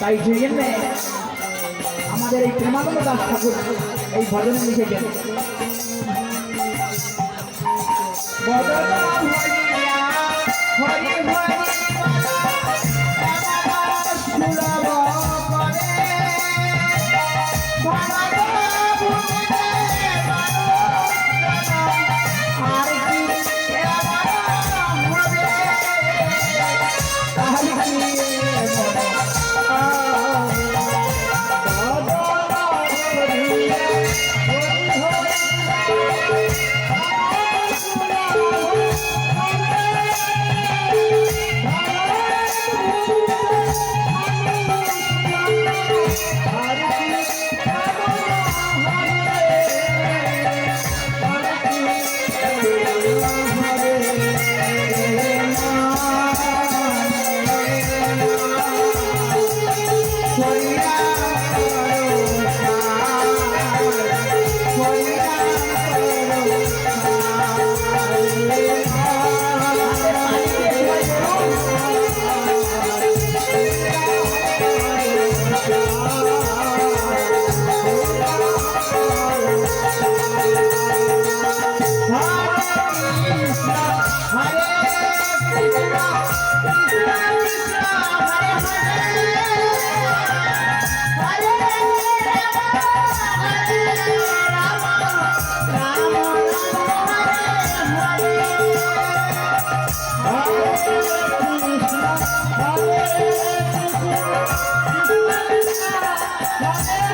তাই সেই জন্যে আমাদের এই প্রেমাগত দাস ঠাকুর এই ভজন লিখেছেন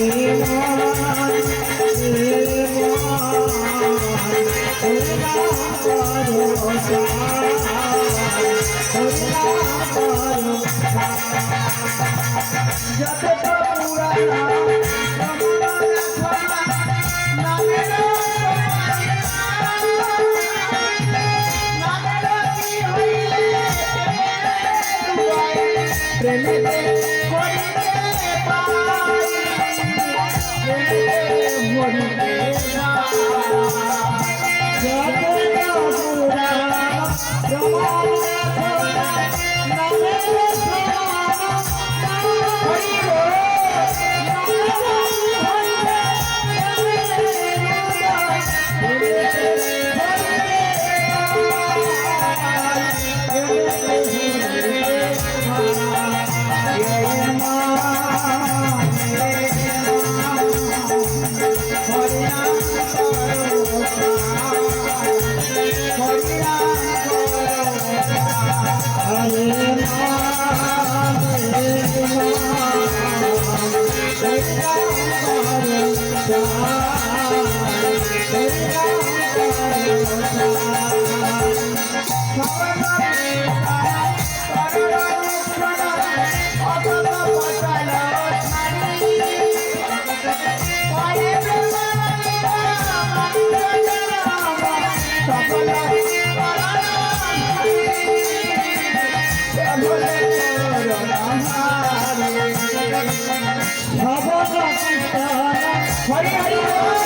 Ya te está Hare Hare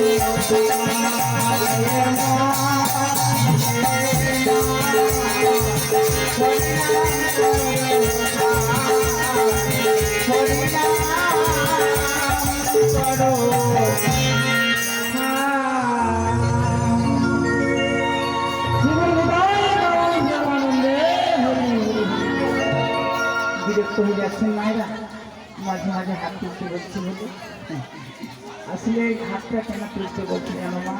বিরক্ত মাঝে মাঝে হাত তুলতে বলছি বলে। আসলে হাতটা কেন তুলতে বলছি জানো মা?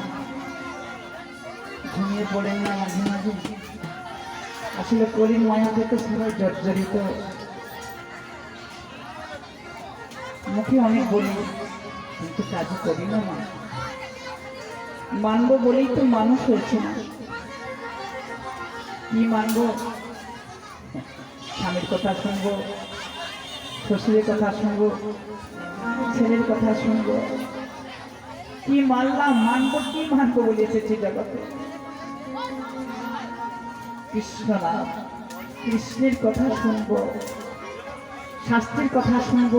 ঘুমিয়ে পড়েন না মাঝে মাঝে। আসলে করিম মায়াতে তো পুরো জর্জরিত। মুখে অনেক বলি, কিন্তু কাজে করি না মা। মানবো বলেই তো মানুষ হয়েছে না। কি মানবো? স্বামীর কথা শুনব শ্বশুরের কথা শুনব, ছেলের কথা শুনব। কি মানলাম, মানবো, কি মানবো বলে এসেছি জগতে। কৃষ্ণ নাম কৃষ্ণের কথা শুনব, শাস্ত্রের কথা শুনব,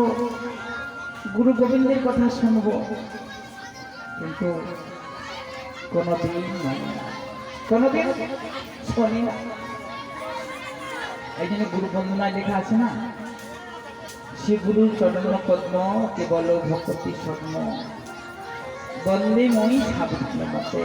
গুরু গোবিন্দের কথা শুনব। কিন্তু কোনোদিন মানে না। কোনোদিন শোনে না। এই জন্য গুরু বন্দনায় লেখা আছে না শ্রী গুরু চরণ পদ্ম কেবল ভক্তি স্বপ্ন বন্দে মই সাবিত্র মতে।